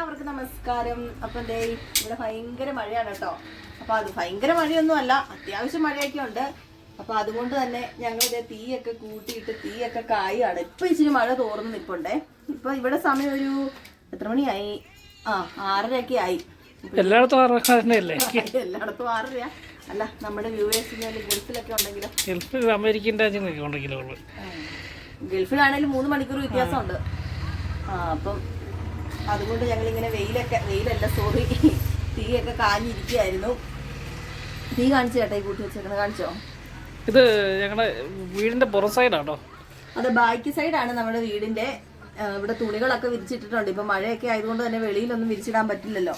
എല്ലാവർക്കും നമസ്കാരം. അപ്പം ദേ ഇവിടെ ഭയങ്കര മഴയാണ് കേട്ടോ. അപ്പൊ അത് ഭയങ്കര മഴയൊന്നും അല്ല അത്യാവശ്യം മഴയൊക്കെ ഉണ്ട് അപ്പൊ അതുകൊണ്ട് തന്നെ ഞങ്ങൾ ഇതേ തീയൊക്കെ കൂട്ടിയിട്ട് തീയൊക്കെ കായാണ്. ഇപ്പൊ ഇച്ചിരി മഴ തോർന്ന് നിൽപ്പുണ്ടേ. ഇപ്പൊ ഇവിടെ സമയം ഒരു എത്ര മണിയായി? ആ ആറരയൊക്കെ ആയി. എല്ലായിടത്തും എല്ലായിടത്തും ആറര അല്ല? നമ്മുടെ വ്യൂവേഴ്സിന് ഗൾഫിലൊക്കെ ഉണ്ടെങ്കിലും? ഗൾഫിൽ അമേരിക്കൻ രാജ്യങ്ങളൊക്കെ ഉണ്ടെങ്കിലേ ഗൾഫിലാണെങ്കിലും മൂന്ന് മണിക്കൂർ വ്യത്യാസമുണ്ട്. ആ അപ്പം അതുകൊണ്ട് ഞങ്ങൾ ഇങ്ങനെ വെയിലൊക്കെ വെയിലല്ല സോറി തീയൊക്കെ കാഞ്ഞിരിക്കുകയായിരുന്നു. തീ കാണിച്ചു ചേട്ടാ ഈ കൂട്ടി വെച്ചേക്കുന്നത് കാണിച്ചോ? ഇത് ഞങ്ങളുടെ വീടിന്റെ പുറം സൈഡാണോ? അത് ബാക്ക് സൈഡാണ് നമ്മുടെ വീടിന്റെ. ഇവിടെ തുണികളൊക്കെ വിരിച്ചിട്ടിട്ടുണ്ട്. ഇപ്പൊ മഴയൊക്കെ ആയതുകൊണ്ട് തന്നെ വെളിയിലൊന്നും വിരിച്ചിടാൻ പറ്റില്ലല്ലോ.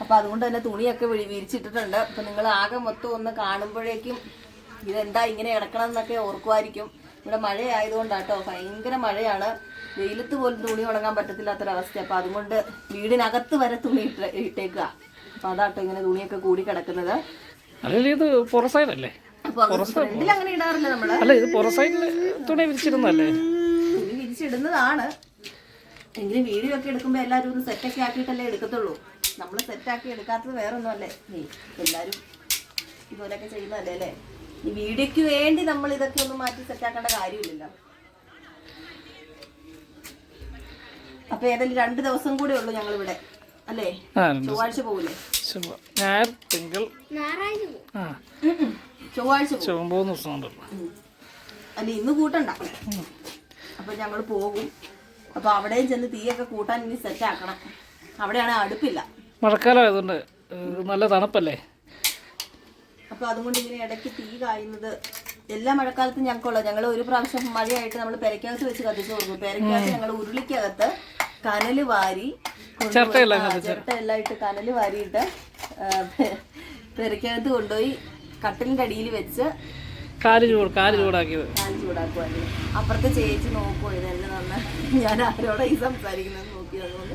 അപ്പൊ അതുകൊണ്ട് തന്നെ തുണിയൊക്കെ വിരി- വിരിച്ചിട്ടിട്ടുണ്ട്. അപ്പൊ നിങ്ങൾ ആകെ മൊത്തം ഒന്ന് കാണുമ്പോഴേക്കും ഇതെന്താ ഇങ്ങനെ കിടക്കണം എന്നൊക്കെ ഓർക്കുമായിരിക്കും ഇവിടെ മഴ ആയതുകൊണ്ടാട്ടോ ഭയങ്കര മഴയാണ്. വെയിലത്ത് പോലും തുണി ഉണങ്ങാൻ പറ്റത്തില്ലാത്തൊരവസ്ഥ അപ്പൊ അതുകൊണ്ട് വീടിനകത്ത് വരെ തുണി ഇട്ട് ഇട്ടേക്കുക. അപ്പൊ അതാട്ടോ ഇങ്ങനെ തുണിയൊക്കെ കൂടി കിടക്കുന്നത്. ഇത് പുറസൈഡല്ലേ ഫ്രണ്ടിൽ അങ്ങനെ ഇടാറില്ല നമ്മൾ. അല്ല ഇത് പുറം തുണി വിരിച്ചിരുന്നല്ലേ തുണി വിരിച്ചിടുന്നതാണ്. എങ്കിലും വീഡിയോ ഒക്കെ എടുക്കുമ്പോൾ എല്ലാവരും ഒന്ന് സെറ്റൊക്കെ ആക്കിയിട്ടല്ലേ എടുക്കത്തുള്ളൂ. നമ്മൾ സെറ്റാക്കി എടുക്കാത്തത് വേറെ ഒന്നുമല്ലേ ഏയ് എല്ലാവരും ഇതുപോലെയൊക്കെ ചെയ്യുന്നതല്ലേ അല്ലേ? ഈ വീഡിയോക്ക് വേണ്ടി നമ്മൾ ഇതൊക്കെ ഒന്ന് മാറ്റി സെറ്റാക്കേണ്ട കാര്യമില്ലല്ലോ. അപ്പൊ ഏതായാലും രണ്ട് ദിവസം കൂടെ ഉള്ളൂ ഞങ്ങൾ ഇവിടെ അല്ലേ ചൊവ്വാഴ്ച പോകില്ലേ ഞായർ തിങ്കൾ. ചൊവ്വാഴ്ച പോകും. അല്ല ഇന്ന് കൂട്ടണ്ട. അപ്പൊ ഞങ്ങൾ പോകും. അപ്പൊ അവിടെയും ചെന്ന് തീയൊക്കെ കൂട്ടാൻ ഇനി സെറ്റ് ആക്കണം. അവിടെയാണ് അടുപ്പില്ല. മഴക്കാലം ആയതുകൊണ്ട് നല്ല തണുപ്പല്ലേ? അപ്പൊ അതുകൊണ്ട് ഇങ്ങനെ ഇടയ്ക്ക് തീ കായുന്നത് എല്ലാ മഴക്കാലത്തും ഞങ്ങൾക്കുള്ള ഞങ്ങൾ ഒരു പ്രാവശ്യം മഴയായിട്ട് നമ്മൾ പെരക്കകത്ത് വെച്ച് കത്തിച്ചു കൊടുക്കും. പെരക്കകത്ത് ഞങ്ങൾ ഉരുളിക്കകത്ത് കനൽ വാരി ചിരട്ടയെല്ലാം ഇട്ട് കനൽ വാരിയിട്ട് പെരക്കകത്ത് കൊണ്ടുപോയി കട്ടിലിന്റെ അടിയിൽ വെച്ച് കാൽ ചൂട് കാൽ ചൂടാക്കിയത് ഞാൻ ചൂടാക്കുമായിരുന്നു അപ്പുറത്തെ ചേച്ചി നോക്കുമോ ഇതെല്ലാം നന്ന്. ഞാൻ ആരോടാ ഈ സംസാരിക്കുന്നത് നോക്കി അതുകൊണ്ട്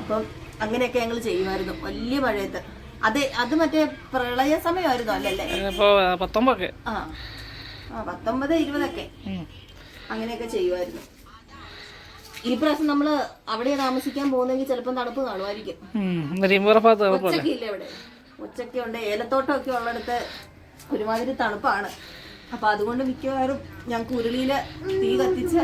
അപ്പം അങ്ങനെയൊക്കെ ഞങ്ങൾ ചെയ്യുമായിരുന്നു. വലിയ മഴയത്ത്. അത് അത് മറ്റേ പ്രളയ സമയമായിരുന്നു അല്ലല്ലേ ഇപ്പോ പത്തൊമ്പതൊക്കെ. ആ. ആ പത്തൊമ്പത് ഇരുപതൊക്കെ. അങ്ങനെയൊക്കെ ചെയ്യുമായിരുന്നു. ഈ പ്രാവശ്യം നമ്മൾ അവിടെ താമസിക്കാൻ പോകുന്നെങ്കിൽ ചിലപ്പോൾ തണുപ്പ് കാണുമായിരിക്കും. ഉം. എന്നിട്ട് വേറെ ഭാഗത്ത് തണുപ്പല്ലേ ഉച്ചയ്ക്ക് ഇല്ല ഇവിടെ. ഉച്ചയ്ക്ക് ഉണ്ട് ഏലത്തോട്ടം ഒക്കെ ഉള്ളിടത്ത് ഒരുമാതിരി തണുപ്പാണ്. അപ്പൊ അതുകൊണ്ട് മിക്കവാറും ഞങ്ങൾക്ക് ഉരുളിയിൽ തീ കത്തിച്ച്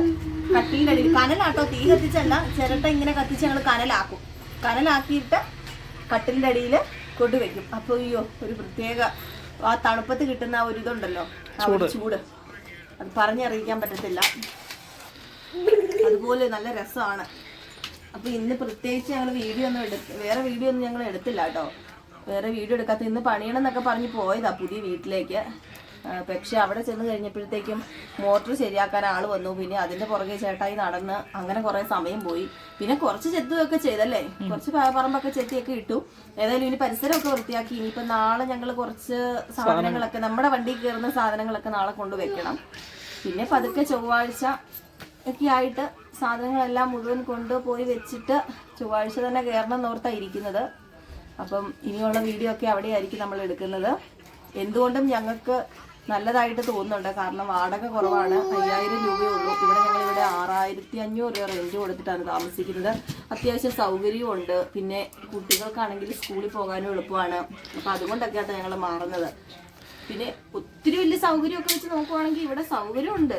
കട്ടിന്റെ അടിയിൽ കനലാട്ടോ തീ കത്തിച്ചല്ല ചിരട്ട ഇങ്ങനെ കത്തിച്ച് ഞങ്ങൾ കനലാക്കും. കനലാക്കിയിട്ട് കട്ടിലിന്റെ അടിയിൽ കൊണ്ടുവയ്ക്കും അപ്പൊ അയ്യോ ഒരു പ്രത്യേക ആ തണുപ്പത്ത് കിട്ടുന്ന ആ ഒരു ഇതുണ്ടല്ലോ. ആ ഒരു ചൂട്. അത് പറഞ്ഞറിയിക്കാൻ പറ്റത്തില്ല. അതുപോലെ നല്ല രസമാണ്. അപ്പൊ ഇന്ന് പ്രത്യേകിച്ച് ഞങ്ങൾ വീഡിയോ ഒന്നും എടുത്ത് വേറെ വീഡിയോ ഒന്നും ഞങ്ങൾ എടുത്തില്ല കേട്ടോ. വേറെ വീഡിയോ എടുക്കാത്ത ഇന്ന് പണിയണം എന്നൊക്കെ പറഞ്ഞ് പോയതാ പുതിയ വീട്ടിലേക്ക്. പക്ഷെ അവിടെ ചെന്ന് കഴിഞ്ഞപ്പോഴത്തേക്കും മോട്ടർ ശരിയാക്കാൻ ആൾ വന്നു. പിന്നെ അതിന്റെ പുറകെ ചേട്ടായി നടന്ന് അങ്ങനെ കുറെ സമയം പോയി. പിന്നെ കുറച്ച് ചെത്തുകയൊക്കെ ചെയ്തല്ലേ? കുറച്ച് പറമ്പൊക്കെ ചെത്തിയൊക്കെ ഇട്ടു. ഏതായാലും ഇനി പരിസരമൊക്കെ വൃത്തിയാക്കി. ഇനിയിപ്പോ നാളെ ഞങ്ങൾ കുറച്ച് സാധനങ്ങളൊക്കെ നമ്മുടെ വണ്ടിയിൽ കയറുന്ന സാധനങ്ങളൊക്കെ നാളെ കൊണ്ടുവെക്കണം പിന്നെ പതുക്കെ ചൊവ്വാഴ്ച ഒക്കെ ആയിട്ട് സാധനങ്ങളെല്ലാം മുഴുവൻ കൊണ്ടുപോയി വെച്ചിട്ട് ചൊവ്വാഴ്ച തന്നെ കയറണം എന്നോർത്താ ഇരിക്കുന്നത്. അപ്പം ഇനിയുള്ള വീഡിയോ ഒക്കെ അവിടെയായിരിക്കും നമ്മൾ എടുക്കുന്നത്. എന്തുകൊണ്ടും ഞങ്ങൾക്ക് നല്ലതായിട്ട് തോന്നുന്നുണ്ട്. കാരണം വാടക കുറവാണ്. അയ്യായിരം രൂപയേ ഉള്ളൂ ഇവിടെ ഞങ്ങൾ ഇവിടെ ആറായിരത്തി അഞ്ഞൂറ് രൂപ റേഞ്ച് കൊടുത്തിട്ടാണ് താമസിക്കുന്നത്. അത്യാവശ്യം സൗകര്യവും ഉണ്ട്. പിന്നെ കുട്ടികൾക്കാണെങ്കിൽ സ്കൂളിൽ പോകാനും എളുപ്പമാണ്. അപ്പം അതുകൊണ്ടൊക്കെയാണ് ഞങ്ങൾ മാറുന്നത്. പിന്നെ ഒത്തിരി വലിയ സൗകര്യമൊക്കെ വെച്ച് നോക്കുവാണെങ്കിൽ ഇവിടെ സൗകര്യമുണ്ട്.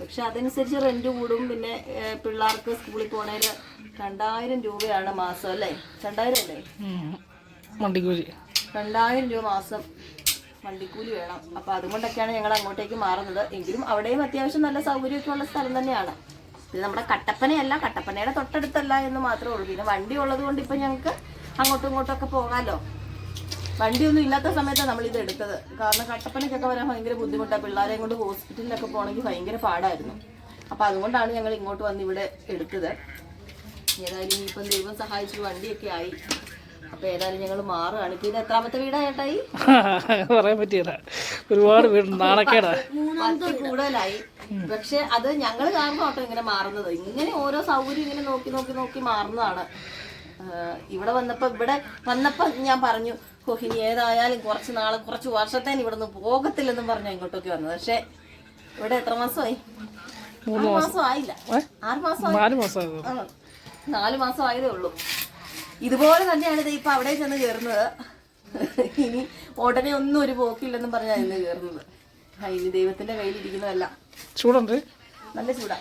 പക്ഷെ അതനുസരിച്ച് റെന്റ് കൂടും. പിന്നെ പിള്ളേർക്ക് സ്കൂളിൽ പോണേൽ രണ്ടായിരം രൂപയാണ് മാസം അല്ലേ? രണ്ടായിരം അല്ലേ? രണ്ടായിരം രൂപ മാസം. വണ്ടിക്കൂലി വേണം. അപ്പൊ അതുകൊണ്ടൊക്കെയാണ് ഞങ്ങൾ അങ്ങോട്ടേക്ക് മാറുന്നത്. എങ്കിലും അവിടെയും അത്യാവശ്യം നല്ല സൗകര്യമൊക്കെ ഉള്ള സ്ഥലം തന്നെയാണ്. ഇത് നമ്മുടെ കട്ടപ്പനയല്ല കട്ടപ്പനയുടെ തൊട്ടടുത്തല്ല എന്ന് മാത്രമേ ഉള്ളൂ. പിന്നെ വണ്ടി ഉള്ളത് കൊണ്ട് ഇപ്പൊ ഞങ്ങൾക്ക് അങ്ങോട്ടും ഇങ്ങോട്ടും ഒക്കെ പോകാമല്ലോ വണ്ടിയൊന്നും ഇല്ലാത്ത സമയത്താണ് നമ്മൾ ഇത് എടുത്തത്. കാരണം കട്ടപ്പനയ്ക്കൊക്കെ വരാൻ ഭയങ്കര ബുദ്ധിമുട്ടാണ് പിള്ളേരെയും കൊണ്ട് ഹോസ്പിറ്റലിലൊക്കെ പോകണമെങ്കിൽ ഭയങ്കര പാടായിരുന്നു. അപ്പൊ അതുകൊണ്ടാണ് ഞങ്ങൾ ഇങ്ങോട്ട് വന്ന് ഇവിടെ എടുത്തത്. ഏതായാലും ഇനിയിപ്പം ദൈവം സഹായിച്ചു വണ്ടിയൊക്കെ ആയി. അപ്പൊ ഏതായാലും ഞങ്ങൾ മാറുകയാണ്. ഇപ്പൊ ഇത് എത്രാമത്തെ വീടാ ചേട്ടായി പറയാൻ പറ്റിയല്ല ഒരുപാട് വീട് നാണക്കേടാ. പത്ത് കൂടുതലായി. പക്ഷെ അത് ഞങ്ങൾ കാരണം കേട്ടോ ഇങ്ങനെ മാറുന്നത്. ഇങ്ങനെ ഓരോ സൗകര്യം ഇങ്ങനെ നോക്കി നോക്കി നോക്കി മാറുന്നതാണ്. ഇവിടെ വന്നപ്പോ ഇവിടെ വന്നപ്പോ ഞാൻ പറഞ്ഞു ഓ ഇനി ഏതായാലും കുറച്ച് നാളെ കുറച്ച് വർഷത്തേന് ഇവിടെ നിന്ന് പോകത്തില്ലെന്നും പറഞ്ഞു ഇങ്ങോട്ടൊക്കെ വന്നത്. പക്ഷെ ഇവിടെ എത്ര മാസമായി? മൂന്ന് മാസം. ആയില്ല. ആറ് മാസം നാല് മാസം ആയതേ ഉള്ളൂ. ഇതുപോലെ തന്നെയാണ് ഇത് ഇപ്പൊ അവിടെ ചെന്ന് കയറുന്നത് ഇനി ഉടനെ ഒന്നും ഒരു പോക്കില്ലെന്നും പറഞ്ഞാൽ ഇന്ന് കയറുന്നത് ഇനി ദൈവത്തിന്റെ കയ്യിൽ ഇരിക്കുന്നതല്ല. ചൂടുണ്ട്. നല്ല ചൂടാ.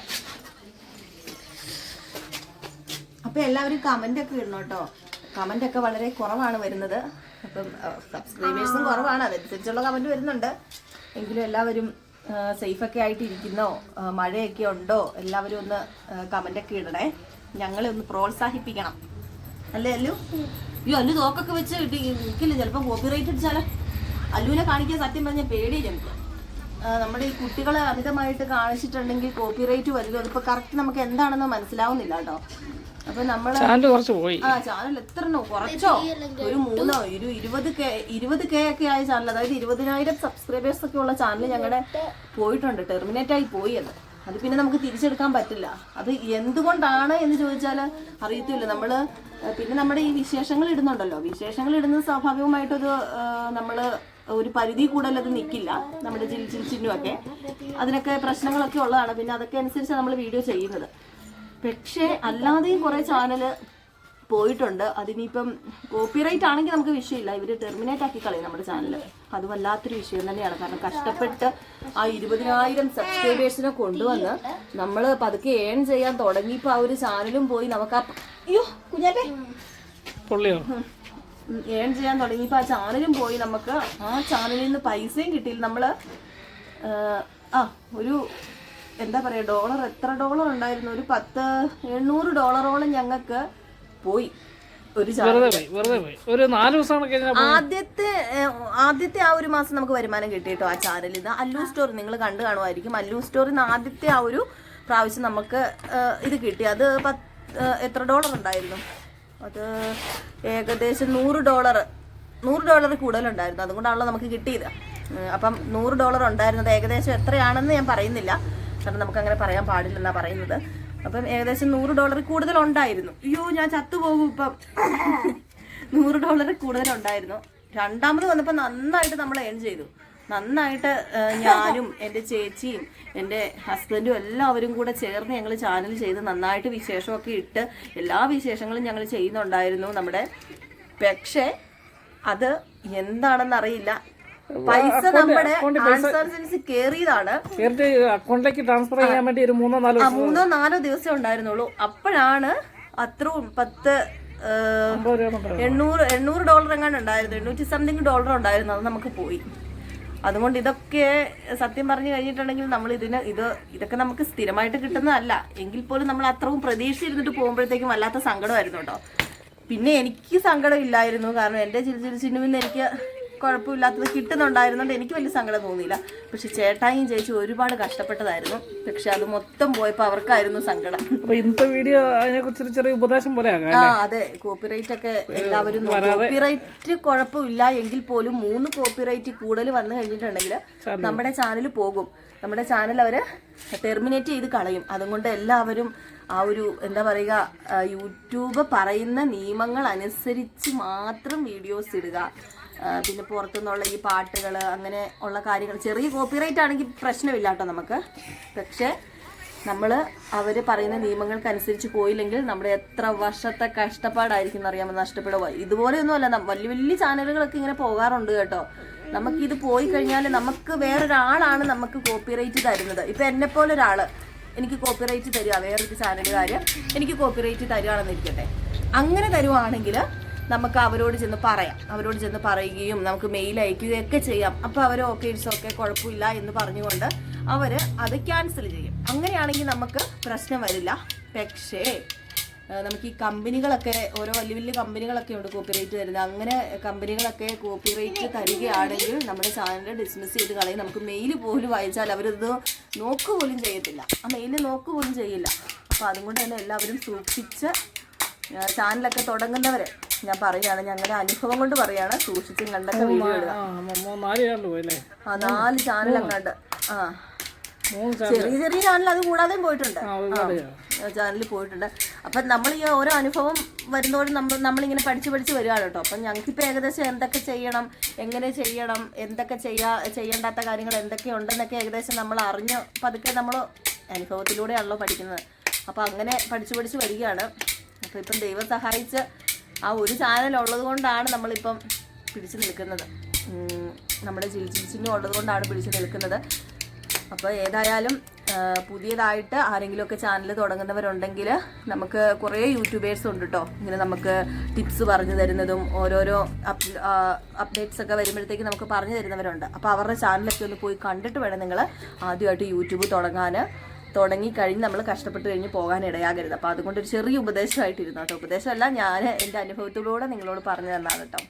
അപ്പൊ എല്ലാവരും കമന്റ് ഒക്കെ ഇടണം കേട്ടോ. കമന്റ് ഒക്കെ വളരെ കുറവാണ് വരുന്നത്. അപ്പം സബ്സ്ക്രൈബേഴ്സും കുറവാണ്. അതനുസരിച്ചുള്ള കമന്റ് വരുന്നുണ്ട്. എങ്കിലും എല്ലാവരും സേഫൊക്കെ ഒക്കെ ആയിട്ട് ഇരിക്കുന്നോ മഴയൊക്കെ ഉണ്ടോ? എല്ലാവരും ഒന്ന് കമന്റ് ഒക്കെ ഇടണേ. ഞങ്ങളെ ഒന്ന് പ്രോത്സാഹിപ്പിക്കണം. അല്ലേ അല്ലു? അയ്യോ അല്ലു തോക്കൊക്കെ വെച്ച് ഇരിക്കില്ല? ചിലപ്പോൾ കോപ്പിറൈറ്റ് അടിച്ചാലോ അല്ലുവിനെ കാണിക്കാൻ സത്യം പറഞ്ഞാൽ പേടിയില്ല എനിക്ക് നമ്മുടെ ഈ കുട്ടികളെ അമിതമായിട്ട് കാണിച്ചിട്ടുണ്ടെങ്കിൽ കോപ്പിറൈറ്റ് വരുമോ അതിപ്പോ കറക്റ്റ് നമുക്ക് എന്താണെന്ന് മനസ്സിലാവുന്നില്ല കേട്ടോ. അപ്പൊ നമ്മൾ ആ ചാനൽ എത്ര കുറച്ചോ? ഒരു മൂന്നോ ഒരു ഇരുപത് കെ ഇരുപത് കെ ഒക്കെ ആയ ചാനൽ അതായത് ഇരുപതിനായിരം സബ്സ്ക്രൈബേഴ്സ് ഒക്കെ ഉള്ള ചാനൽ ഞങ്ങളുടെ പോയിട്ടുണ്ട്. ടെർമിനേറ്റ് ആയി പോയി അത്. അത് പിന്നെ നമുക്ക് തിരിച്ചെടുക്കാൻ പറ്റില്ല. അത് എന്തുകൊണ്ടാണ് എന്ന് ചോദിച്ചാൽ അറിയത്തില്ല. നമ്മൾ പിന്നെ നമ്മുടെ ഈ വിശേഷങ്ങൾ ഇടുന്നുണ്ടല്ലോ. വിശേഷങ്ങൾ ഇടുന്നത് സ്വാഭാവികമായിട്ടൊരു നമ്മൾ ഒരു പരിധി കൂടുതൽ അത് നിൽക്കില്ല നമ്മുടെ ചിൽ ചിൽ ചിഹ്നമൊക്കെ അതിനൊക്കെ പ്രശ്നങ്ങളൊക്കെ ഉള്ളതാണ്. പിന്നെ അതൊക്കെ അനുസരിച്ചാണ് നമ്മൾ വീഡിയോ ചെയ്യുന്നത്. പക്ഷേ അല്ലാതെയും കുറെ ചാനൽ പോയിട്ടുണ്ട്. അതിനിപ്പം കോപ്പിറൈറ്റ് ആണെങ്കിൽ നമുക്ക് വിഷയമില്ല. ഇവർ ടെർമിനേറ്റ് ആക്കി കളയും നമ്മുടെ ചാനൽ അത് വല്ലാത്തൊരു വിഷയം തന്നെയാണ്. കാരണം കഷ്ടപ്പെട്ട് ആ ഇരുപതിനായിരം സബ്സ്ക്രൈബേഴ്സിനെ കൊണ്ടുവന്ന് നമ്മൾ പതുക്കെ ഏൺ ചെയ്യാൻ തുടങ്ങിയപ്പോൾ ആ ഒരു ചാനലും പോയി നമുക്ക് ആ അയ്യോ കുഞ്ഞാറ്റേ പൊള്ളിയോ? ഏൺ ചെയ്യാൻ തുടങ്ങിയപ്പോൾ ആ ചാനലും പോയി നമുക്ക്. ആ ചാനലിൽ നിന്ന് പൈസയും കിട്ടിയില്ല. നമ്മൾ ആ ഒരു എന്താ പറയുക ഡോളർ എത്ര ഡോളർ ഉണ്ടായിരുന്നു? ഒരു പത്ത് എണ്ണൂറ് ഡോളറോളം ഞങ്ങൾക്ക് പോയി. ഒരു നാല് ദിവസം കഴിഞ്ഞാൽ ആദ്യത്തെ ആദ്യത്തെ ആ ഒരു മാസം നമുക്ക് വരുമാനം കിട്ടി കേട്ടോ ആ ചാനലിൽ നിന്ന്. അല്ലു സ്റ്റോറി നിങ്ങൾ കണ്ടു കാണുമായിരിക്കും. അല്ലു സ്റ്റോറിൽ നിന്ന് ആദ്യത്തെ ആ ഒരു പ്രാവശ്യം നമുക്ക് ഇത് കിട്ടി. അത് പത്ത് എത്ര ഡോളർ ഉണ്ടായിരുന്നു? അത് ഏകദേശം നൂറ് ഡോളർ നൂറ് ഡോളർ കൂടുതലുണ്ടായിരുന്നു. അതുകൊണ്ടാണല്ലോ നമുക്ക് കിട്ടിയത്. അപ്പം നൂറ് ഡോളർ ഉണ്ടായിരുന്നത് ഏകദേശം എത്രയാണെന്ന് ഞാൻ പറയുന്നില്ല. കാരണം നമുക്ക് അങ്ങനെ പറയാൻ പാടില്ലെന്നാണ് പറയുന്നത്. അപ്പം ഏകദേശം നൂറ് ഡോളർ കൂടുതൽ ഉണ്ടായിരുന്നു അയ്യോ ഞാൻ ചത്തുപോകും ഇപ്പം. നൂറ് ഡോളർ കൂടുതലുണ്ടായിരുന്നു. രണ്ടാമത് വന്നപ്പോൾ നന്നായിട്ട് നമ്മൾ ഏൺ ചെയ്തു. നന്നായിട്ട് ഞാനും എന്റെ ചേച്ചിയും എന്റെ ഹസ്ബൻഡും എല്ലാവരും കൂടെ ചേർന്ന് ഞങ്ങൾ ചാനൽ ചെയ്ത് നന്നായിട്ട് വിശേഷമൊക്കെ ഇട്ട് എല്ലാ വിശേഷങ്ങളും ഞങ്ങൾ ചെയ്യുന്നുണ്ടായിരുന്നു നമ്മുടെ പക്ഷേ അത് എന്താണെന്ന് അറിയില്ല പൈസ നമ്മുടെ കേറിയതാണ്. അക്കൗണ്ടിലേക്ക് ട്രാൻസ്ഫർ ചെയ്യാൻ വേണ്ടി ഒരു മൂന്നോ നാലോ മൂന്നോ നാലോ ദിവസം ഉണ്ടായിരുന്നുള്ളൂ. അപ്പോഴാണ് അത്രയും പത്ത്. എണ്ണൂറ് എണ്ണൂറ് ഡോളർ എങ്ങാണ്ട് ഉണ്ടായിരുന്നു. എണ്ണൂറ്റി സംതിങ് ഡോളർ ഉണ്ടായിരുന്നു. അത് നമുക്ക് പോയി. അതുകൊണ്ട് ഇതൊക്കെ സത്യം പറഞ്ഞു കഴിഞ്ഞിട്ടുണ്ടെങ്കിൽ നമ്മൾ ഇതിന് ഇത് ഇതൊക്കെ നമുക്ക് സ്ഥിരമായിട്ട് കിട്ടുന്നതല്ല. എങ്കിൽ പോലും നമ്മൾ അത്രയും പ്രതീക്ഷിച്ചിരുന്നിട്ട് പോകുമ്പോഴത്തേക്കും വല്ലാത്ത സങ്കടമായിരുന്നു കേട്ടോ. പിന്നെ എനിക്ക് സങ്കടം ഇല്ലായിരുന്നു. കാരണം എന്റെ ചിരിച്ചിരി ചിരി ചിന്നുവിന്ന് എനിക്ക് കുഴപ്പമില്ലാത്തത് കിട്ടുന്നുണ്ടായിരുന്നുകൊണ്ട് എനിക്ക് വലിയ സങ്കടം തോന്നിയില്ല. പക്ഷെ ചേട്ടായും ചേച്ചി ഒരുപാട് കഷ്ടപ്പെട്ടതായിരുന്നു. പക്ഷെ അത് മൊത്തം പോയപ്പോൾ അവർക്കായിരുന്നു സങ്കടം. അപ്പൊ ഇന്നത്തെ വീഡിയോ അതിനെ കുറിച്ച് ചെറിയ ഉപദേശം പോലെ ആ അതെ. കോപ്പിറൈറ്റ് ഒക്കെ എല്ലാവരും കോപ്പിറൈറ്റ് കുഴപ്പമില്ല എങ്കിൽ പോലും മൂന്ന് കോപ്പിറൈറ്റ് കൂടുതൽ വന്നു കഴിഞ്ഞിട്ടുണ്ടെങ്കിൽ നമ്മുടെ ചാനൽ പോകും. നമ്മുടെ ചാനൽ അവർ ടെർമിനേറ്റ് ചെയ്ത് കളയും. അതുകൊണ്ട് എല്ലാവരും ആ ഒരു എന്താ പറയുക യൂട്യൂബ് പറയുന്ന നിയമങ്ങൾ അനുസരിച്ച് മാത്രം വീഡിയോസ് ഇടുക. പിന്നെ പുറത്തുനിന്നുള്ള ഈ പാട്ടുകൾ അങ്ങനെ ഉള്ള കാര്യങ്ങൾ ചെറിയ കോപ്പിറൈറ്റ് ആണെങ്കിൽ പ്രശ്നമില്ല കേട്ടോ നമുക്ക്. പക്ഷേ നമ്മൾ അവർ പറയുന്ന നിയമങ്ങൾക്കനുസരിച്ച് പോയില്ലെങ്കിൽ നമ്മുടെ എത്ര വർഷത്തെ കഷ്ടപ്പാടായിരിക്കും എന്നറിയാമോ നഷ്ടപ്പെടുക. ഇതുപോലെയൊന്നുമല്ല അല്ല വലിയ വലിയ ചാനലുകളൊക്കെ ഇങ്ങനെ പോകാറുണ്ട് കേട്ടോ. നമുക്കിത് പോയി കഴിഞ്ഞാൽ നമുക്ക് വേറൊരാളാണ് നമുക്ക് കോപ്പിറൈറ്റ് തരുന്നത്. ഇപ്പം എന്നെ പോലെ ഒരാൾ എനിക്ക് കോപ്പിറൈറ്റ് തരിക വേറൊരു ചാനലുകാർ എനിക്ക് കോപ്പിറൈറ്റ് തരികയാണെന്നിരിക്കട്ടെ. അങ്ങനെ തരുവാണെങ്കിൽ നമുക്ക് അവരോട് ചെന്ന് പറയാം. അവരോട് ചെന്ന് പറയുകയും നമുക്ക് മെയിൽ അയക്കുകയൊക്കെ ചെയ്യാം. അപ്പോൾ അവർ ഓക്കെ ഇറ്റ്സ് ഓക്കെ കുഴപ്പമില്ല എന്ന് പറഞ്ഞുകൊണ്ട് അവർ അത് ക്യാൻസൽ ചെയ്യും. അങ്ങനെയാണെങ്കിൽ നമുക്ക് പ്രശ്നം വരില്ല. പക്ഷേ നമുക്ക് ഈ കമ്പനികളൊക്കെ ഓരോ വലിയ വലിയ കമ്പനികളൊക്കെ ഉണ്ട് കോപ്പിറൈറ്റ് തരുന്നത്. അങ്ങനെ കമ്പനികളൊക്കെ കോപ്പിറൈറ്റ് തരികയാണെങ്കിൽ നമ്മുടെ ചാനൽ ഡിസ്മിസ് ചെയ്ത് കളയും. നമുക്ക് മെയിൽ പോലും അയച്ചാൽ അവരത് നോക്ക് പോലും ചെയ്യത്തില്ല. ആ മെയിൽ നോക്ക് പോലും ചെയ്യില്ല. അപ്പോൾ അതുകൊണ്ട് തന്നെ എല്ലാവരും സൂക്ഷിച്ച് ചാനലൊക്കെ തുടങ്ങുന്നവരെ ഞാൻ പറയാണ് ഞങ്ങളുടെ അനുഭവം കൊണ്ട് പറയാണ്. സൂക്ഷിച്ചും കണ്ടൊക്കെ വീഡിയോ ഇടുക. ആ നാല് ചാനലൊക്കെ ഉണ്ട്. ആ. ചെറിയ ചെറിയ ചാനൽ അത് കൂടാതെയും പോയിട്ടുണ്ട്. ചാനലിൽ പോയിട്ടുണ്ട്. അപ്പം നമ്മൾ ഈ ഓരോ അനുഭവം വരുന്നതോടും നമ്മൾ നമ്മളിങ്ങനെ പഠിച്ച് പഠിച്ച് വരികയാണ് കേട്ടോ. അപ്പം ഞങ്ങൾക്കിപ്പോൾ ഏകദേശം എന്തൊക്കെ ചെയ്യണം എങ്ങനെ ചെയ്യണം എന്തൊക്കെ ചെയ്യാ ചെയ്യേണ്ടാത്ത കാര്യങ്ങൾ എന്തൊക്കെ ഉണ്ടെന്നൊക്കെ ഏകദേശം നമ്മൾ അറിഞ്ഞ് പതുക്കെ നമ്മൾ അനുഭവത്തിലൂടെയാണല്ലോ പഠിക്കുന്നത്. അപ്പോൾ അങ്ങനെ പഠിച്ചു പഠിച്ച് വരികയാണ്. അപ്പോൾ ഇപ്പം ദൈവം സഹായിച്ച് ആ ഒരു ചാനൽ ഉള്ളത് കൊണ്ടാണ് നമ്മളിപ്പം പിടിച്ചു നിൽക്കുന്നത്. നമ്മുടെ ചിൽച്ചിച്ചിനും ഉള്ളത് കൊണ്ടാണ് പിടിച്ചു നിൽക്കുന്നത്. അപ്പോൾ ഏതായാലും പുതിയതായിട്ട് ആരെങ്കിലുമൊക്കെ ചാനൽ തുടങ്ങുന്നവരുണ്ടെങ്കിൽ നമുക്ക് കുറേ യൂട്യൂബേഴ്സ് ഉണ്ട് കേട്ടോ ഇങ്ങനെ നമുക്ക് ടിപ്സ് പറഞ്ഞു തരുന്നതും ഓരോരോ അപ്ഡേറ്റ്സ് ഒക്കെ വരുമ്പോഴത്തേക്ക് നമുക്ക് പറഞ്ഞു തരുന്നവരുണ്ട്. അപ്പോൾ അവരുടെ ചാനലൊക്കെ ഒന്ന് പോയി കണ്ടിട്ട് വേണം നിങ്ങൾ ആദ്യമായിട്ട് യൂട്യൂബ് തുടങ്ങാൻ. തുടങ്ങി കഴിഞ്ഞ് നമ്മൾ കഷ്ടപ്പെട്ട് കഴിഞ്ഞ് പോകാൻ ഇടയാകരുത്. അപ്പോൾ അതുകൊണ്ട് ഒരു ചെറിയ ഉപദേശമായിട്ടിരുന്നു കേട്ടോ. ഉപദേശമല്ല ഞാൻ എന്റെ അനുഭവത്തിലൂടെ നിങ്ങളോട് പറഞ്ഞു തന്നാണ് കേട്ടോ.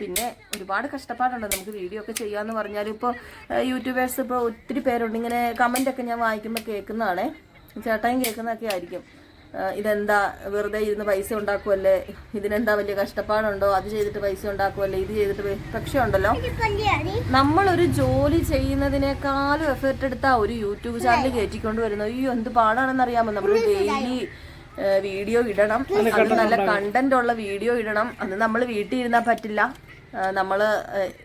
പിന്നെ ഒരുപാട് കഷ്ടപ്പാടുണ്ട്. നമുക്ക് വീഡിയോ ഒക്കെ ചെയ്യാന്ന് പറഞ്ഞാൽ ഇപ്പോൾ യൂട്യൂബേഴ്സ് ഇപ്പോൾ ഒത്തിരി പേരുണ്ട്. ഇങ്ങനെ കമന്റ് ഒക്കെ ഞാൻ വായിക്കുമ്പോൾ കേൾക്കുന്നതാണേ. ചേട്ടായും കേൾക്കുന്നതൊക്കെ ആയിരിക്കും. ഇതെന്താ വെറുതെ ഇരുന്ന് പൈസ ഉണ്ടാക്കുമല്ലേ ഇതിനെന്താ വലിയ കഷ്ടപ്പാടുണ്ടോ? അത് ചെയ്തിട്ട് പൈസ ഉണ്ടാക്കുമല്ലേ ഇത് ചെയ്തിട്ട് പക്ഷേ ഉണ്ടല്ലോ. നമ്മളൊരു ജോലി ചെയ്യുന്നതിനേക്കാളും എഫേർട്ട് എടുത്ത ഒരു യൂട്യൂബ് ചാനൽ കയറ്റിക്കൊണ്ട് വരുന്നത്. അയ്യോ എന്ത് പാടാണെന്ന് അറിയാമോ? നമ്മൾ ഡെയിലി വീഡിയോ ഇടണം. അത് നല്ല കണ്ടന്റ് ഉള്ള വീഡിയോ ഇടണം. അത് നമ്മൾ വീട്ടിൽ ഇരുന്നാൽ പറ്റില്ല. നമ്മൾ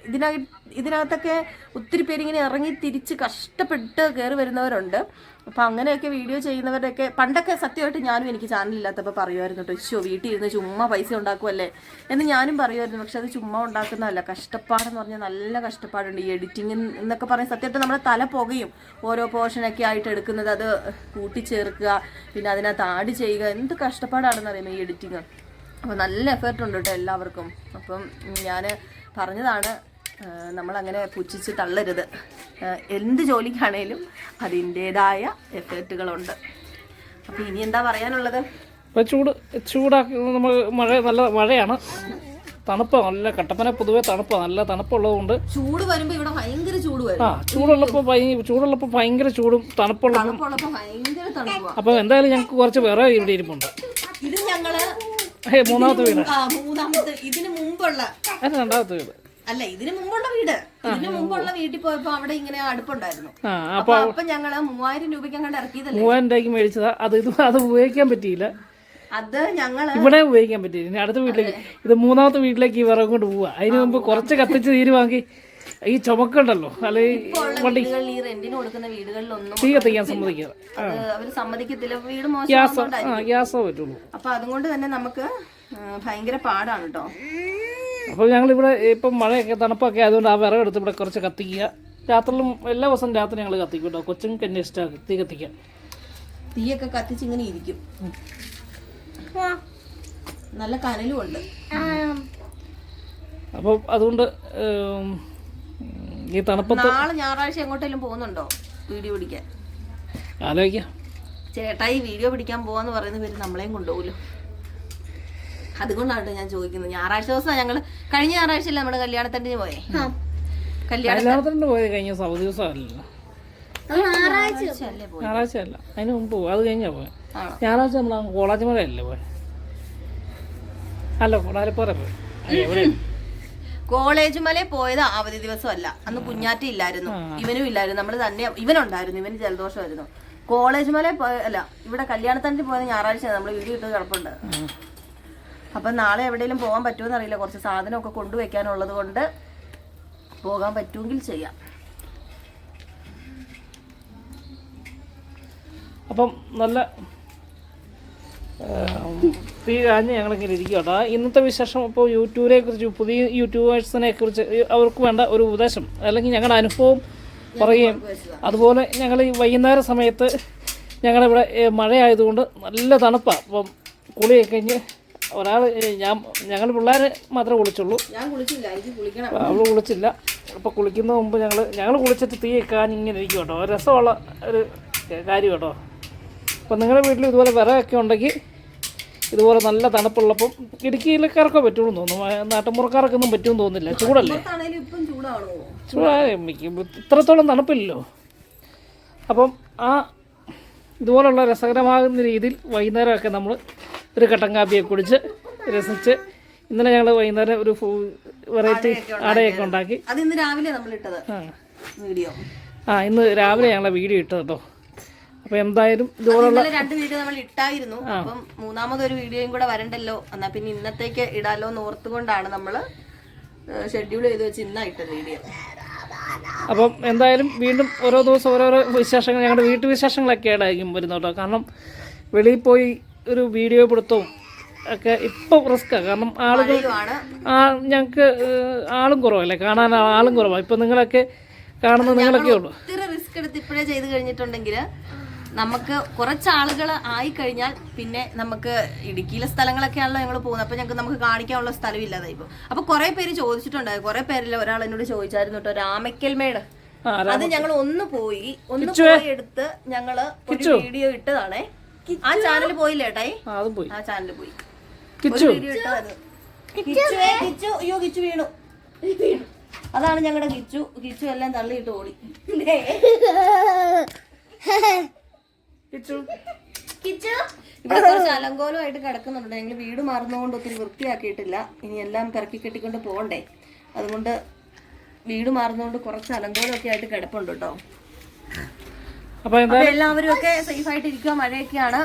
ഇതിനക ഇതിനകത്തൊക്കെ ഒത്തിരി പേര് ഇങ്ങനെ ഇറങ്ങി തിരിച്ച് കഷ്ടപ്പെട്ട് കയറി വരുന്നവരുണ്ട്. അപ്പം അങ്ങനെയൊക്കെ വീഡിയോ ചെയ്യുന്നവരുടെയൊക്കെ പണ്ടൊക്കെ സത്യമായിട്ട് ഞാനും എനിക്ക് ചാനലില്ലാത്തപ്പോൾ പറയുമായിരുന്നു കേട്ടോ ഇശ്ശോ വീട്ടിൽ ഇരുന്ന് ചുമ്മാ പൈസ ഉണ്ടാക്കുമല്ലേ എന്ന് ഞാനും പറയുമായിരുന്നു. പക്ഷെ അത് ചുമ്മാ ഉണ്ടാക്കുന്നതല്ല. കഷ്ടപ്പാടെന്ന് പറഞ്ഞാൽ നല്ല കഷ്ടപ്പാടുണ്ട്. ഈ എഡിറ്റിംഗ് എന്നൊക്കെ പറഞ്ഞാൽ സത്യമായിട്ട് നമ്മുടെ തല പുകയും. ഓരോ പോർഷനൊക്കെ ആയിട്ട് എടുക്കുന്നത് അത് കൂട്ടിച്ചേർക്കുക പിന്നെ അതിനകത്ത് ആഡ് ചെയ്യുക. എന്ത് കഷ്ടപ്പാടാണെന്ന് അറിയാമോ ഈ എഡിറ്റിങ് അപ്പോൾ നല്ല എഫേർട്ട് ഉണ്ട് കേട്ടോ എല്ലാവർക്കും. അപ്പം ഞാൻ പറഞ്ഞതാണ് നമ്മളങ്ങനെ പുച്ഛിച്ച് തള്ളരുത്. എന്ത് ജോലിക്കാണേലും അതിന്റേതായ എഫേർട്ടുകളുണ്ട്. അപ്പോൾ ഇനി എന്താ പറയാനുള്ളത്? ഇപ്പോൾ ചൂട് ചൂടാക്കി നമ്മൾ മഴ നല്ല മഴയാണ്. തണുപ്പ് നല്ല കട്ടപ്പന പൊതുവേ തണുപ്പാണ് നല്ല തണുപ്പുള്ളത് കൊണ്ട് ചൂട് വരുമ്പോൾ ഇവിടെ ഭയങ്കര ചൂട് ആ വരും ചൂടുള്ളപ്പോൾ ചൂടുള്ളപ്പോ ചൂടുള്ളപ്പോൾ ഭയങ്കര ചൂടും തണുപ്പുള്ളപ്പോൾ തണുപ്പാണ് അപ്പോൾ എന്തായാലും ഞങ്ങൾക്ക് കുറച്ച് വേറെ ഇവിടെ ഇരിപ്പുണ്ട്. ഇത് ഞങ്ങൾ മൂന്നാമത്തെ വീട്. ആ മൂന്നാമത്തെ ഇതിന് മുമ്പുള്ള രണ്ടാമത്തെ വീട്. അല്ല ഇതിനു മുമ്പുള്ള വീട്. ഇതിനു മുമ്പുള്ള വീട്ടിൽ പോയപ്പോ അവിടെ ഇങ്ങനെ അടുപ്പുണ്ടായിരുന്നു. അപ്പൊ അപ്പൊ ഞങ്ങൾ മൂവായിരം രൂപയ്ക്ക് അങ്ങോട്ട് ഇറക്കിയതല്ലേ? മൂവായിരം രൂപയ്ക്ക് മേടിച്ചതാ. അത് ഇത് അത് ഉപയോഗിക്കാൻ പറ്റിയില്ല. അത് ഞങ്ങൾ ഇവിടെ ഉപയോഗിക്കാൻ പറ്റിയില്ല. ഇനി അടുത്ത വീട്ടിലേക്ക് ഇത് മൂന്നാമത്തെ വീട്ടിലേക്ക് ഈ വിറക് കൊണ്ട് പോവാ. അതിന് മുമ്പ് കുറച്ച് കത്തിച്ച് തീരുവാങ്ങി ഈ ചുമക്കുണ്ടല്ലോ. അല്ലെ വണ്ടി. ഈ റെന്റിന് കൊടുക്കുന്ന വീടുകളിലൊന്നും തീ കത്തിക്കാൻ സമ്മതിക്കാതെ അത് അവർ സമ്മതിക്കത്തില്ല. വീട് മോശം ഗ്യാസോ പറ്റുള്ളൂ. അപ്പൊ അതുകൊണ്ട് തന്നെ നമുക്ക് ഭയങ്കര പാടാണ് കേട്ടോ അപ്പോൾ ഞങ്ങളിവിടെ ഇപ്പം മഴയൊക്കെ തണുപ്പൊക്കെ ആയതുകൊണ്ട് ആ വിറക് എടുത്ത് ഇവിടെ കുറച്ച് കത്തിക്കുക. രാത്രിയിലും എല്ലാ ദിവസവും രാത്രി ഞങ്ങൾ കത്തിക്കും കേട്ടോ കൊച്ചുങ്ങൾക്ക് എന്നെ ഇഷ്ടമാണ് തീ കത്തിക്കാൻ. തീയൊക്കെ കത്തിച്ച് ഇങ്ങനെ ഇരിക്കും. നല്ല കനലും ഉണ്ട്. അപ്പോൾ അതുകൊണ്ട് ഈ തണുപ്പത്ത് നാളെ ഞായറാഴ്ച എങ്ങോട്ടെങ്കിലും പോകുന്നുണ്ടോ? വീഡിയോ പിടിക്കാൻ. ആലോചിക്കാം. ചേട്ടായി വീഡിയോ പിടിക്കാൻ പോവാന്ന് പറയുന്ന പേര് നമ്മളെയും കൊണ്ടുപോകുമല്ലോ അതുകൊണ്ടാണ് ഞാൻ ചോദിക്കുന്നത്. ഞായറാഴ്ച ദിവസം ഞങ്ങൾ കഴിഞ്ഞ ഞായറാഴ്ചയല്ലേ നമ്മുടെ കല്യാണത്തിന് പോയേ? കല്യാണം കല്യാണത്തിന് പോയത് കഴിഞ്ഞ സൗദി ദിവസമല്ലല്ലോ. ഞായറാഴ്ച അല്ല അതിന് മുമ്പ് പോകും അത് കഴിഞ്ഞാ പോയത് ഞായറാഴ്ച നമ്മൾ കോളാജിമലയല്ലേ പോയത് അല്ല കൊടാലിപ്പാറ പോയി. കോളേജ് മല പോയത് അവധി ദിവസമല്ല. അന്ന് കുഞ്ഞാറ്റ ഇല്ലായിരുന്നു. ഇവനും ഇല്ലായിരുന്നു. നമ്മൾ തന്നെ ഇവനുണ്ടായിരുന്നു. ഇവന് ജലദോഷമായിരുന്നു. കോളേജ് മല പോയ അല്ല ഇവിടെ കല്യാണത്തിന് പോയത് ഞായറാഴ്ച നമ്മൾ വീഡിയോ ഇട്ട് കിടപ്പുണ്ട്. അപ്പം നാളെ എവിടെയെങ്കിലും പോകാൻ പറ്റുമോ എന്നറിയില്ല. കുറച്ച് സാധനമൊക്കെ കൊണ്ടുവയ്ക്കാനുള്ളത് കൊണ്ട് പോകാൻ പറ്റുമെങ്കിൽ ചെയ്യാം. അപ്പം നല്ല തീ കാഞ്ഞ് ഞങ്ങളിങ്ങനെ ഇരിക്കും കേട്ടോ ഇന്നത്തെ വിശേഷം ഇപ്പോൾ യൂട്യൂബിനെ കുറിച്ച് പുതിയ യൂട്യൂബേഴ്സിനെ കുറിച്ച് അവർക്ക് വേണ്ട ഒരു ഉപദേശം അല്ലെങ്കിൽ ഞങ്ങളുടെ അനുഭവം പറയുകയും അതുപോലെ ഞങ്ങൾ ഈ വൈകുന്നേര സമയത്ത് ഞങ്ങളിവിടെ മഴയായതുകൊണ്ട് നല്ല തണുപ്പാണ് അപ്പം കുളിയൊക്കെ കഴിഞ്ഞ് ഒരാൾ ഞാൻ ഞങ്ങൾ പിള്ളേർ മാത്രമേ കുളിച്ചുള്ളൂ. അവൾ കുളിച്ചില്ല അപ്പോൾ കുളിക്കുന്ന മുമ്പ് ഞങ്ങൾ ഞങ്ങൾ കുളിച്ചിട്ട് തീ ഇങ്ങനെ ഇരിക്കും കേട്ടോ. രസമുള്ള ഒരു കാര്യം കേട്ടോ. അപ്പം നിങ്ങളുടെ വീട്ടിൽ ഇതുപോലെ വിറകൊക്കെ ഉണ്ടെങ്കിൽ ഇതുപോലെ നല്ല തണുപ്പുള്ളപ്പം ഇടുക്കിയിലക്കാർക്കോ പറ്റുമെന്ന് തോന്നുന്നു. ആ, നാട്ടുമ്പുറക്കാർക്കൊന്നും പറ്റുമെന്ന് തോന്നുന്നില്ല. ചൂടല്ലേ? ചൂടാ ചൂടായ ഇത്രത്തോളം തണുപ്പില്ലല്ലോ. അപ്പം ആ ഇതുപോലുള്ള രസകരമാകുന്ന രീതിയിൽ വൈകുന്നേരമൊക്കെ നമ്മൾ ഒരു കട്ടൻ കാപ്പിയെ കുടിച്ച് രസിച്ച് ഇന്നലെ ഞങ്ങൾ വൈകുന്നേരം ഒരു വെറൈറ്റി അടയൊക്കെ ഉണ്ടാക്കി. അത് ഇന്ന് രാവിലെ നമ്മൾ ഇട്ടത്. ആ. വീഡിയോ. ആ ഇന്ന് രാവിലെ ഞങ്ങളെ വീഡിയോ ഇട്ടത് കേട്ടോ അപ്പൊ എന്തായാലും ഇതുപോലുള്ള രണ്ട് വീഡിയോ നമ്മൾ ഇട്ടായിരുന്നു. അപ്പം മൂന്നാമതൊരു വീഡിയോയും കൂടെ വരണ്ടല്ലോ. എന്നാ പിന്നെ ഇന്നത്തേക്ക് ഇടാലോ എന്ന് ഓർത്തുകൊണ്ടാണ് നമ്മൾ ഷെഡ്യൂൾ ചെയ്ത് വെച്ച് ഇന്നാ ഇട്ടത് വീഡിയോ. അപ്പം എന്തായാലും വീണ്ടും ഓരോ ദിവസം ഓരോരോ വിശേഷങ്ങൾ ഞങ്ങളുടെ വീട്ടു വിശേഷങ്ങളൊക്കെ ആയിരിക്കും വരുന്നത് കേട്ടോ. കാരണം വെളിയിൽ പോയി ഒരു വീഡിയോ പിടുത്തവും ഒക്കെ ഇപ്പം റിസ്ക്കാണ് കാരണം ആളുകൾ ആ ഞങ്ങൾക്ക് ആളും കുറവല്ലേ? കാണാൻ ആളും കുറവാണ് ഇപ്പം നിങ്ങളൊക്കെ കാണുന്നത് നിങ്ങളൊക്കെ ഉള്ളൂ. റിസ്ക് എടുത്ത് ഇപ്പോഴേ ചെയ്ത് കഴിഞ്ഞിട്ടുണ്ടെങ്കിൽ നമുക്ക് കുറച്ച് ആളുകൾ ആയി കഴിഞ്ഞാൽ പിന്നെ നമുക്ക് ഇടുക്കിയിലെ സ്ഥലങ്ങളൊക്കെയാണല്ലോ ഞങ്ങൾ പോകുന്നത്. അപ്പൊ ഞങ്ങൾക്ക് നമുക്ക് കാണിക്കാനുള്ള സ്ഥലമില്ലാതായി ഇപ്പോൾ അപ്പൊ കുറെ പേര് ചോദിച്ചിട്ടുണ്ടായി. കുറെ പേരിൽ ഒരാൾ എന്നോട് ചോദിച്ചായിരുന്നു കേട്ടോ രാമക്കൽമേട് അത് ഞങ്ങൾ ഒന്ന് പോയി. ഒന്ന് പോയി എടുത്ത് ഞങ്ങൾ ഒരു വീഡിയോ ഇട്ടതാണേ. ആ ചാനൽ പോയില്ലേ ഏട്ടായി ആ അതും പോയി. ആ ചാനൽ പോയി. കിച്ചു. ഒരു വീഡിയോ ഇട്ടതായിരുന്നു കിച്ചു. അയ്യോ കിച്ചു വീണു. വീണു. അതാണ് ഞങ്ങളുടെ കിച്ചു. കിച്ചു എല്ലാം തള്ളിയിട്ട് ഓടി. കിച്ചു? കിച്ചു? ഇവിടെ കുറച്ച് അലങ്കോലമായിട്ട് കിടക്കുന്നുണ്ട്. ഞങ്ങൾ വീട് മാറുന്നതുകൊണ്ട് ഒത്തിരി വൃത്തിയാക്കിയിട്ടില്ല. ഇനി എല്ലാം കറക്കി കെട്ടിക്കൊണ്ട് പോകണ്ടേ. അതുകൊണ്ട് വീട് മാറുന്നതുകൊണ്ട് കുറച്ച് അലങ്കോലമൊക്കെ ആയിട്ട് കിടപ്പുണ്ട് കേട്ടോ. അപ്പോൾ അപ്പൊ എല്ലാവരും ഒക്കെ സേഫ് ആയിട്ട് ഇരിക്കുക മഴയൊക്കെയാണ്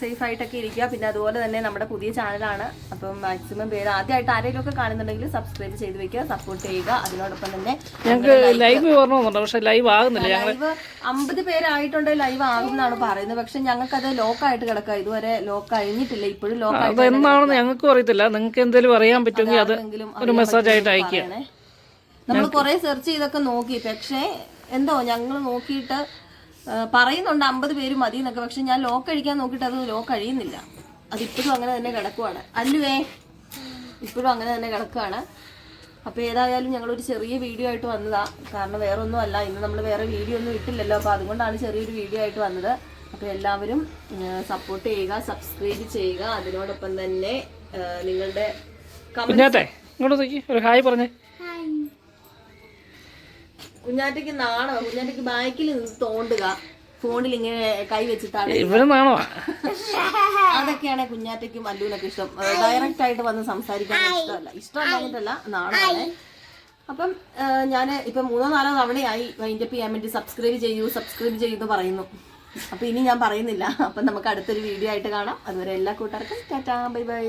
സേഫ് ആയിട്ടൊക്കെ ഇരിക്കുക. പിന്നെ അതുപോലെ തന്നെ നമ്മുടെ പുതിയ ചാനലാണ്. അപ്പം മാക്സിമം പേര് ആദ്യമായിട്ട് ആരെങ്കിലും ഒക്കെ കാണുന്നുണ്ടെങ്കിൽ സബ്സ്ക്രൈബ് ചെയ്ത് വെക്കുക സപ്പോർട്ട് ചെയ്യുക. അതിനോടൊപ്പം തന്നെ ഞങ്ങൾക്ക് ലൈവ് വരണമെന്നുണ്ട് പക്ഷെ ലൈവ് ആകുന്നില്ല. ലൈവ് അമ്പത് പേരായിട്ടുണ്ട് ലൈവ് ആകുമെന്നാണ് പറയുന്നത്. പക്ഷെ ഞങ്ങൾക്ക് അത് ലോക്കായിട്ട് കിടക്കുക. ഇതുവരെ ലോക്ക് കഴിഞ്ഞിട്ടില്ല. ഇപ്പോഴും ലോക്ക് അത് എന്താണെന്ന് ഞങ്ങൾക്കും അറിയത്തില്ല. നിങ്ങൾക്ക് എന്തെങ്കിലും അറിയാൻ പറ്റുമെങ്കിൽ അത് ഒരു മെസ്സേജ് ആയിട്ട് അയക്കുക നമ്മൾ കുറെ സെർച്ച് ചെയ്തൊക്കെ നോക്കി. പക്ഷേ എന്തോ ഞങ്ങൾ നോക്കിയിട്ട് പറയുന്നുണ്ട് അമ്പത് പേര് മതി എന്നൊക്കെ. പക്ഷെ ഞാൻ ലോക്ക് അഴിക്കാൻ നോക്കിയിട്ട് അത് ലോക്ക് കഴിയുന്നില്ല അതിപ്പോഴും അങ്ങനെ തന്നെ കിടക്കുവാണ്. അല്ലുവേ ഇപ്പോഴും അങ്ങനെ തന്നെ കിടക്കുവാണ്. അപ്പോൾ ഏതായാലും ഞങ്ങളൊരു ചെറിയ വീഡിയോ ആയിട്ട് വന്നതാ. കാരണം വേറെ ഒന്നും അല്ല. ഇന്ന് നമ്മൾ വേറെ വീഡിയോ ഒന്നും ഇട്ടില്ലല്ലോ. അപ്പോൾ അതുകൊണ്ടാണ് ചെറിയൊരു വീഡിയോ ആയിട്ട് വന്നത്. അപ്പോൾ എല്ലാവരും സപ്പോർട്ട് ചെയ്യുക സബ്സ്ക്രൈബ് ചെയ്യുക. അതിനോടൊപ്പം തന്നെ നിങ്ങളുടെ കമന്റ് ഒരു ഹായ് പറഞ്ഞേ. കുഞ്ഞാറ്റയ്ക്ക് നാണോ? കുഞ്ഞാറ്റയ്ക്ക് ബാക്കിൽ നിന്ന് തോണ്ടുക. ഫോണിൽ ഇങ്ങനെ കൈ വെച്ചിട്ടാണ് ഇവിടെ നാണോ? അതൊക്കെയാണ് കുഞ്ഞാറ്റയ്ക്കും അല്ലൂനൊക്കെ ഇഷ്ടം. ഡയറക്റ്റ് ആയിട്ട് വന്ന് സംസാരിക്കാൻ ഇഷ്ടമല്ല. ഇഷ്ടമല്ലാഞ്ഞിട്ടല്ല നാണമാണ് അപ്പം ഞാൻ ഇപ്പം മൂന്നോ നാലോ തവണയായി വൈൻഡപ്പ് ചെയ്യാൻ വേണ്ടി സബ്സ്ക്രൈബ് ചെയ്യൂ സബ്സ്ക്രൈബ് ചെയ്യൂ പറയുന്നു. അപ്പൊ ഇനി ഞാൻ പറയുന്നില്ല. അപ്പൊ നമുക്ക് അടുത്തൊരു വീഡിയോ ആയിട്ട് കാണാം. അതുവരെ എല്ലാ കൂട്ടുകാർക്കും ടാറ്റാ ബൈ ബൈ.